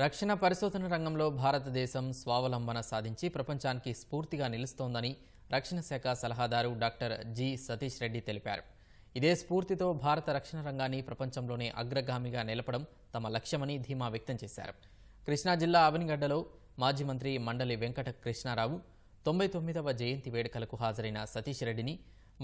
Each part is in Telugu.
రక్షణ పరిశోధన రంగంలో భారతదేశం స్వావలంబన సాధించి ప్రపంచానికి స్ఫూర్తిగా నిలుస్తోందని రక్షణ శాఖ సలహాదారు డాక్టర్ జి సతీష్ రెడ్డి తెలిపారు. ఇదే స్ఫూర్తితో భారత రక్షణ రంగాన్ని ప్రపంచంలోనే అగ్రగామిగా నిలపడం తమ లక్ష్యమని ధీమా వ్యక్తం చేశారు. కృష్ణా జిల్లా అవనిగడ్డలో మాజీ మంత్రి మండలి వెంకట కృష్ణారావు తొంభై తొమ్మిదవ జయంతి వేడుకలకు హాజరైన సతీష్ రెడ్డిని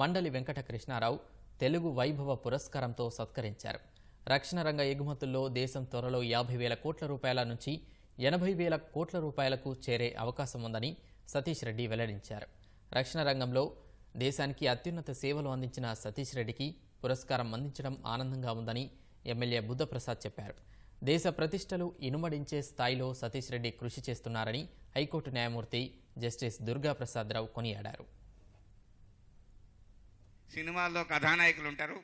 మండలి వెంకట కృష్ణారావు తెలుగు వైభవ పురస్కారంతో సత్కరించారు. రక్షణ రంగ ఎగుమతుల్లో దేశం త్వరలో యాభై వేల కోట్ల రూపాయల నుంచి ఎనభై వేల కోట్ల రూపాయలకు చేరే అవకాశం ఉందని సతీష్ రెడ్డి వెల్లడించారు. రక్షణ రంగంలో దేశానికి అత్యున్నత సేవలు అందించిన సతీష్ రెడ్డికి పురస్కారం అందించడం ఆనందంగా ఉందని ఎమ్మెల్యే బుద్ధప్రసాద్ చెప్పారు. దేశ ప్రతిష్టలు ఇనుమడించే స్థాయిలో సతీష్ రెడ్డి కృషి చేస్తున్నారని హైకోర్టు న్యాయమూర్తి జస్టిస్ దుర్గాప్రసాద్ రావు కొనియాడారు. సినిమాల్లో కథానాయకులు ఉంటారు.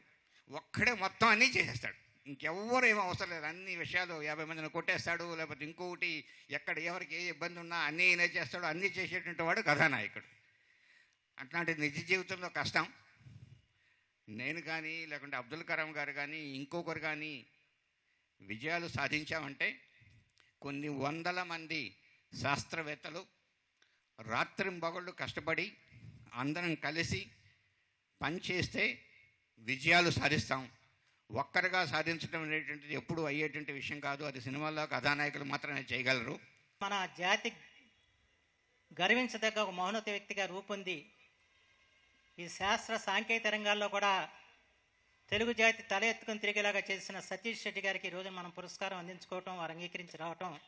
ఒక్కడే మొత్తం అన్నీ చేసేస్తాడు. ఇంకెవ్వరు ఏమీ అవసరం లేదు. అన్ని విషయాలు యాభై మందిని కొట్టేస్తాడు లేకపోతే ఇంకొకటి ఎక్కడ ఎవరికి ఏ ఇబ్బంది ఉన్నా అన్నీ ఈయన చేస్తాడు అన్నీ చేసేటువంటి వాడు కథానాయకుడు. అట్లాంటి నిజ జీవితంలో కష్టం. నేను కానీ లేకుంటే అబ్దుల్ కలాం గారు కానీ ఇంకొకరు కానీ విజయాలు సాధించామంటే కొన్ని వందల మంది శాస్త్రవేత్తలు రాత్రింబగళ్ళు కష్టపడి అందరం కలిసి పనిచేస్తే విజయాలు సాధిస్తాం. ఒక్కరిగా సాధించడం అనేటువంటిది ఎప్పుడు అయ్యేటువంటి విషయం కాదు. అది సినిమాల్లో కథానాయకులు మాత్రమే చేయగలరు. మన జాతి గర్వించదగ్గ ఒక మౌనత వ్యక్తిగా రూపొంది. ఈ శాస్త్ర సాంకేతిక రంగాల్లో కూడా తెలుగు జాతి తల ఎత్తుకుని తిరిగేలాగా చేసిన సతీష్ రెడ్డి గారికి ఈ రోజు మనం పురస్కారం అందించుకోవటం వారు అంగీకరించి రావటం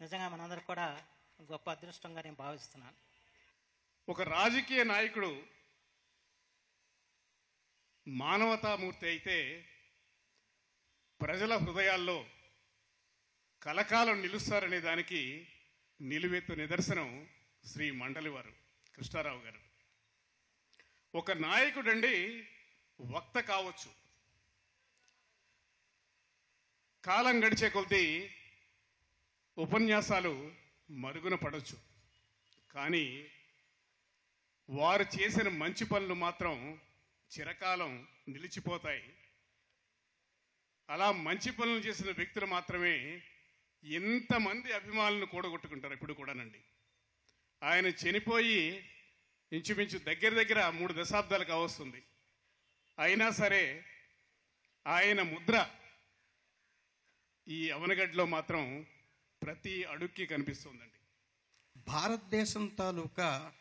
నిజంగా మనందరికి కూడా గొప్ప అదృష్టంగా నేను భావిస్తున్నాను. ఒక రాజకీయ నాయకుడు మానవతామూర్తి అయితే ప్రజల హృదయాల్లో కలకాలం నిలుస్తారనే దానికి నిలువెత్తు నిదర్శనం శ్రీ మండలివారు కృష్ణారావు గారు. ఒక నాయకుడండి వక్త కావచ్చు. కాలం గడిచే కొద్దీ ఉపన్యాసాలు మరుగున పడవచ్చు కానీ వారు చేసిన మంచి పనులు మాత్రం చిరకాలం నిలిచిపోతాయి. అలా మంచి పనులు చేసిన వ్యక్తులు మాత్రమే ఎంతమంది అభిమానులను కూడగొట్టుకుంటారు ఇప్పుడు కూడానండి. ఆయన చనిపోయి ఇంచుమించు దగ్గర దగ్గర మూడు దశాబ్దాలు కావస్తుంది. అయినా సరే ఆయన ముద్ర ఈ అవనగడ్లో మాత్రం ప్రతి అడుక్కి కనిపిస్తుందండి. భారతదేశం తాలూకా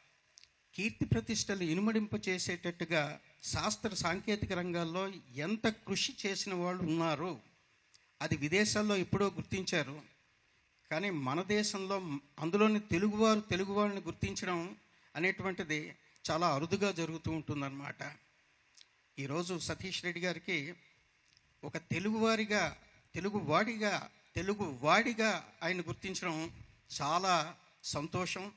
కీర్తి ప్రతిష్టలు ఇనుమడింప చేసేటట్టుగా శాస్త్ర సాంకేతిక రంగాల్లో ఎంత కృషి చేసిన వాళ్ళు ఉన్నారు అది విదేశాల్లో ఎప్పుడో గుర్తించారు. కానీ మన దేశంలో అందులోని తెలుగువారు తెలుగు వాళ్ళని గుర్తించడం అనేటువంటిది చాలా అరుదుగా జరుగుతూ ఉంటుందన్నమాట. ఈరోజు సతీష్ రెడ్డి గారికి ఒక తెలుగువారిగా తెలుగు వాడిగా తెలుగు వాడిగా ఆయన గుర్తించడం చాలా సంతోషం